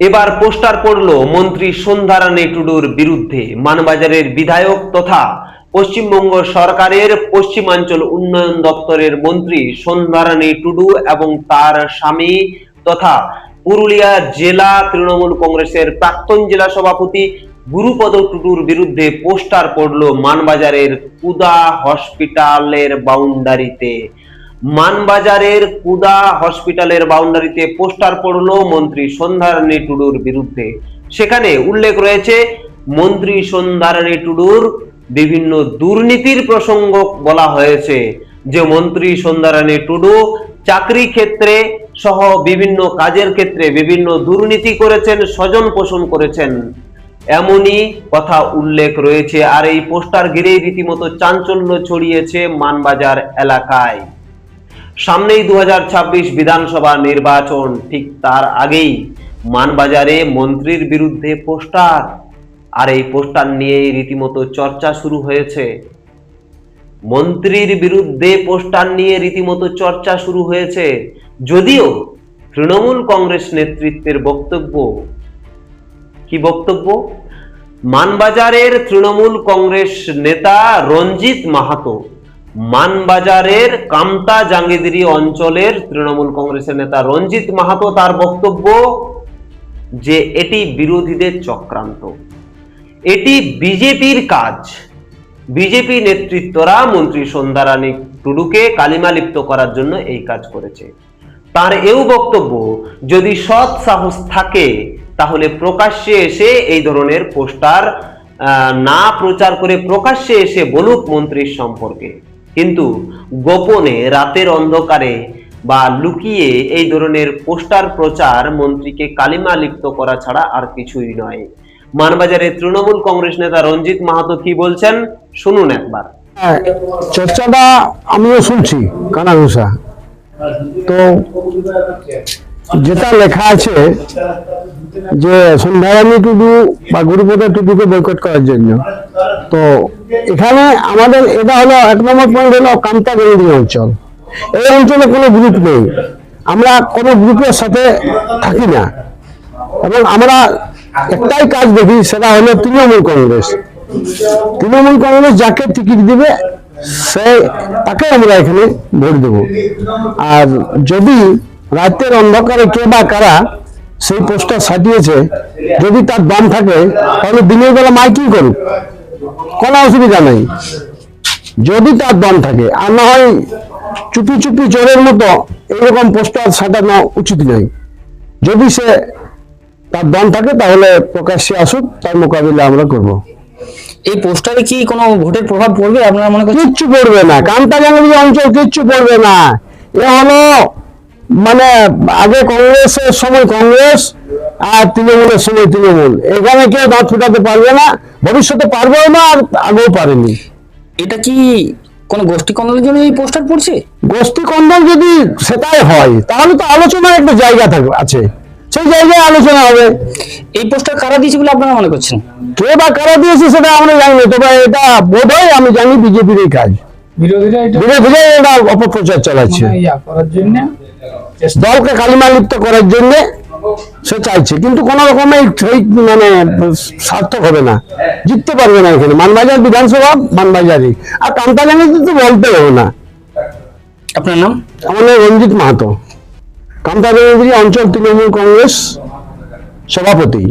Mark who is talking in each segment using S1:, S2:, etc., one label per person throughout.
S1: এবার পোস্টার পড়ল মন্ত্রী সন্ধ্যারানী টুডুর বিরুদ্ধে। মানবাজারের বিধায়ক তথা পশ্চিমবঙ্গ সরকারের পশ্চিমাঞ্চল উন্নয়ন দপ্তরের মন্ত্রী সন্ধ্যারানী টুডু এবং তার স্বামী তথা পুরুলিয়া জেলা তৃণমূল কংগ্রেসের প্রাক্তন জেলা সভাপতি গুরুপদ টুডুর বিরুদ্ধে পোস্টার পড়ল মানবাজারের কুদা হসপিটালের বাউন্ডারিতে। মানবাজারের কুদা হসপিটালের বাউন্ডারিতে পোস্টার পড়ল মন্ত্রী সন্ধ্যারানী টুডুর বিরুদ্ধে। সেখানে উল্লেখ রয়েছে, মন্ত্রী সন্ধ্যারানী টুডুর বিভিন্ন দুর্নীতির প্রসঙ্গ বলা হয়েছে, যে মন্ত্রী সন্ধ্যারানী টুডু চাকরি ক্ষেত্রে সহ বিভিন্ন কাজের ক্ষেত্রে বিভিন্ন দুর্নীতি করেছেন, স্বজন পোষণ করেছেন। এমনই কথা উল্লেখ রয়েছে, আর এই পোস্টার ঘিরেই রীতিমতো চাঞ্চল্য ছড়িয়েছে মানবাজার এলাকায়। সামনেই দু হাজার ছাব্বিশ বিধানসভা নির্বাচন, ঠিক তার আগেই মানবাজারে মন্ত্রীর বিরুদ্ধে পোস্টার। আর এই পোস্টার নিয়েই রীতিমতো চর্চা শুরু হয়েছে। মন্ত্রীর বিরুদ্ধে পোস্টার নিয়ে রীতিমতো চর্চা শুরু হয়েছে। যদিও তৃণমূল কংগ্রেস নেতৃত্বের বক্তব্য, কি বক্তব্য? মানবাজারের তৃণমূল কংগ্রেস নেতা রঞ্জিত মাহাতো মানবাজারের কামতা জাঙ্গিদিরি অঞ্চলের তৃণমূল কংগ্রেসের নেতা রঞ্জিত মাহাতো তার বক্তব্য যে এটি বিরোধীদের চক্রান্ত। এটি বিজেপির কাজ। বিজেপি নেতৃত্বরা মন্ত্রী সন্ধ্যারানী টুডুকে কালিমা লিপ্ত করার জন্য এই কাজ করেছে। তার এও বক্তব্য, যদি সৎ সাহস থাকে, তাহলে প্রকাশ্যে এসে এই ধরনের পোস্টার না প্রচার করে প্রকাশ্যে এসে বলুক মন্ত্রীর সম্পর্কে। কিন্তু গোপনে রাতের অন্ধকারে বা লুকিয়ে এই ধরনের পোস্টার প্রচার মন্ত্রীকে কালিমা লিপ্ত করা ছাড়া আর কিছুই নয়। মানবাজারে তৃণমূল কংগ্রেস নেতা রঞ্জিত মাহাতো কি বলছেন? শুনুন একবার।
S2: হ্যাঁ, চর্চাটা আমিও শুনছি কানাঘুষা। তো যেটা লেখা আছে যে সন্ধ্যারানী টুডু বা গুরুপদ টুডুকে বয়কট করার জন্য। তো এখানে আমাদের এটা হলো এক নম্বর পয়েন্ট হলো কামতা গরিবী অঞ্চল। এই অঞ্চলে কোনো গ্রুপ নেই। আমরা কোনো গ্রুপের সাথে থাকি না। এবং আমরা একটাই কাজ দেখি, সেটা হলো তৃণমূল কংগ্রেস। তৃণমূল কংগ্রেস যাকে টিকিট দিবে, সে তাকে আমরা এখানে ভোট দেব। আর যদি রাতের অন্ধকারে কে বা কারা সেই পোস্টার সাজিয়েছে। যদি তার দম থাকে তাহলে দিনের বেলা মাইকিং করুক। কোনো অসুবিধা নেই। যদি তার দম থাকে আর না হয় চুপি চুপি চোরের মতো এরকম পোস্টার সাজানো উচিত নয় যদি সে তার দম থাকে তাহলে প্রকাশ্যে আসুক তার মোকাবিলা আমরা করব।
S3: এই পোস্টারে কি কোনো ভোটের প্রভাব পড়বে আপনারা মনে করছেন?
S2: কিচ্ছু পড়বে না। কান্তাজাঙ্গি অঞ্চল কিচ্ছু পড়বে না। এ হলো মানে আগে কংগ্রেসের সময় কংগ্রেস আর তৃণমূলের সময় তৃণমূল। এখানে কেউ দাঁত ফুটাতে পারবে না ভবিষ্যতে পারবেও না আর আগেও পারেনি।
S3: এটা কি কোনো গোষ্ঠী কন্দলের জন্য এই পোস্টার পড়ছে?
S2: গোষ্ঠী কন্দল যদি সেটাই হয় তাহলে তো আলোচনার একটা জায়গা থাকবে আছে। সেই জায়গায় আলোচনা হবে।
S3: এই পোস্টার কারা দিয়েছে বলে আপনারা মনে করছেন?
S2: কে বা কারা দিয়েছে সেটা আমরা জানি না তবে এটা বোধ হয় আমি জানি বিজেপির এই কাজ।
S4: বিরোধীরা এটা
S2: ধীরে ধীরে এটা অপপ্রচার চালাচ্ছে।
S4: মানে করার জন্য
S2: দলকে কালিমা লিপ্ত করার জন্য সে চাইছে। কিন্তু কোন রকমের সেই মানে সার্থক হবে না। জিততে পারবে না এখানে। মানবাজার বিধানসভা মানবাজারই। আর কামতাজানিতে তো বলতে হবে না।
S3: আপনার নাম?
S2: আমার নাম রঞ্জিত মাহাতো। কামতাজানি অঞ্চল তৃণমূল কংগ্রেস সভাপতি।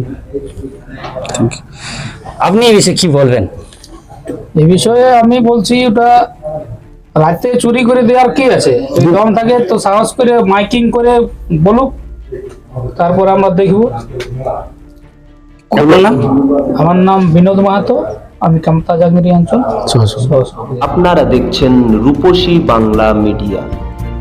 S3: আপনি এই বিষয়ে কি বলবেন?
S4: এই বিষয়ে আমি বলছি ওটা রাতে চুরি করে দেওয়ার কি আছে? যদি দম থাকে তো সাহস করে মাইকিং করে বলুক তারপর আমরা দেখব।
S3: আপনার নাম?
S4: আমার নাম বিনোদ মাহাতো আমি কামতা জাগিরি অঞ্চল
S1: আপনারা দেখছেন রূপসী বাংলা মিডিয়া।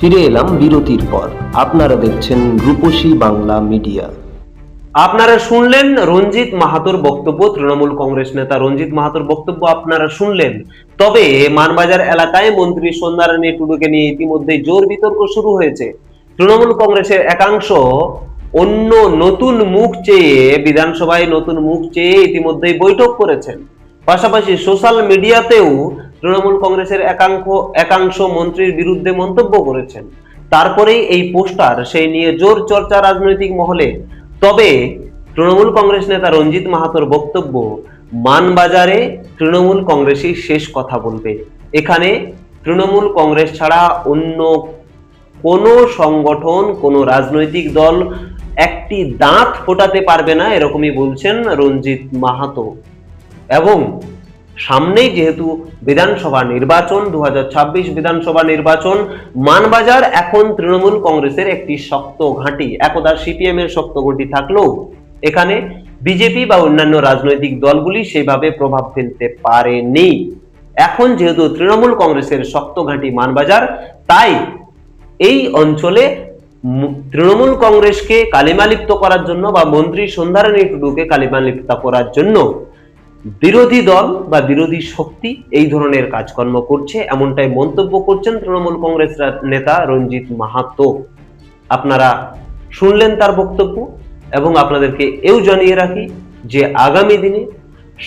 S1: ফিরে এলাম বিরতির পর। আপনারা দেখছেন রূপসী বাংলা মিডিয়া। আপনারা শুনলেন রঞ্জিত মাহাতোর বক্তব্য, তৃণমূল কংগ্রেস নেতা রঞ্জিত মাহাতোর বক্তব্য আপনারা শুনলেন। তবে মানবাজার এলাকায় মন্ত্রী সন্ধ্যারানী টুডুকে নিয়ে ইতিমধ্যে জোর বিতর্ক শুরু হয়েছে। তৃণমূল কংগ্রেসের একাংশ অন্য নতুন মুখ চেয়ে, বিধানসভায় নতুন মুখ চেয়ে ইতিমধ্যেই বৈঠক করেছেন। পাশাপাশি সোশ্যাল মিডিয়াতেও তৃণমূল কংগ্রেসের একাংশ একাংশ মন্ত্রীর বিরুদ্ধে মন্তব্য করেছেন। তারপরেই এই পোস্টার সেই নিয়ে জোর চর্চা রাজনৈতিক মহলে। তবে তৃণমূল কংগ্রেস নেতা রঞ্জিত মাহাতোর বক্তব্য, মানবাজারে তৃণমূল কংগ্রেসই শেষ কথা বলবে। এখানে তৃণমূল কংগ্রেস ছাড়া অন্য কোনো সংগঠন, কোনো রাজনৈতিক দল একটি দাঁত ফোটাতে পারবে না, এরকমই বলছেন রঞ্জিত মাহাতো। এবং সামনেই যেহেতু বিধানসভা নির্বাচন দু হাজার ছাব্বিশ বিধানসভা নির্বাচন, মানবাজার এখন তৃণমূল কংগ্রেসের একটি শক্ত ঘাঁটি, একদা সিপিএম এর শক্ত ঘাঁটি থাকলেও এখানে বিজেপি বা অন্যান্য রাজনৈতিক দলগুলি সেভাবে প্রভাব ফেলতে পারেনি। এখন যেহেতু তৃণমূল কংগ্রেসের শক্ত ঘাঁটি মানবাজার, তাই এই অঞ্চলে তৃণমূল কংগ্রেসকে কালিমালিপ্ত করার জন্য বা মন্ত্রী সন্ধ্যারানী টুডুকে কালিমালিপ্ত করার জন্য বিরোধী দল বা বিরোধী শক্তি এই ধরনের কাজকর্ম করছে, এমনটাই মন্তব্য করছেন তৃণমূল কংগ্রেস নেতা রঞ্জিত মাহাতো। আপনারা শুনলেন তার বক্তব্য এবং আপনাদেরকে এও জানিয়ে রাখি যে আগামী দিনে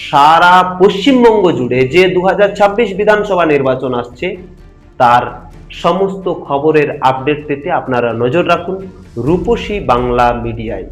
S1: সারা পশ্চিমবঙ্গ জুড়ে যে দু হাজার ছাব্বিশ বিধানসভা নির্বাচন আসছে, তার সমস্ত খবরের আপডেট পেতে আপনারা নজর রাখুন রূপসী বাংলা মিডিয়ায়।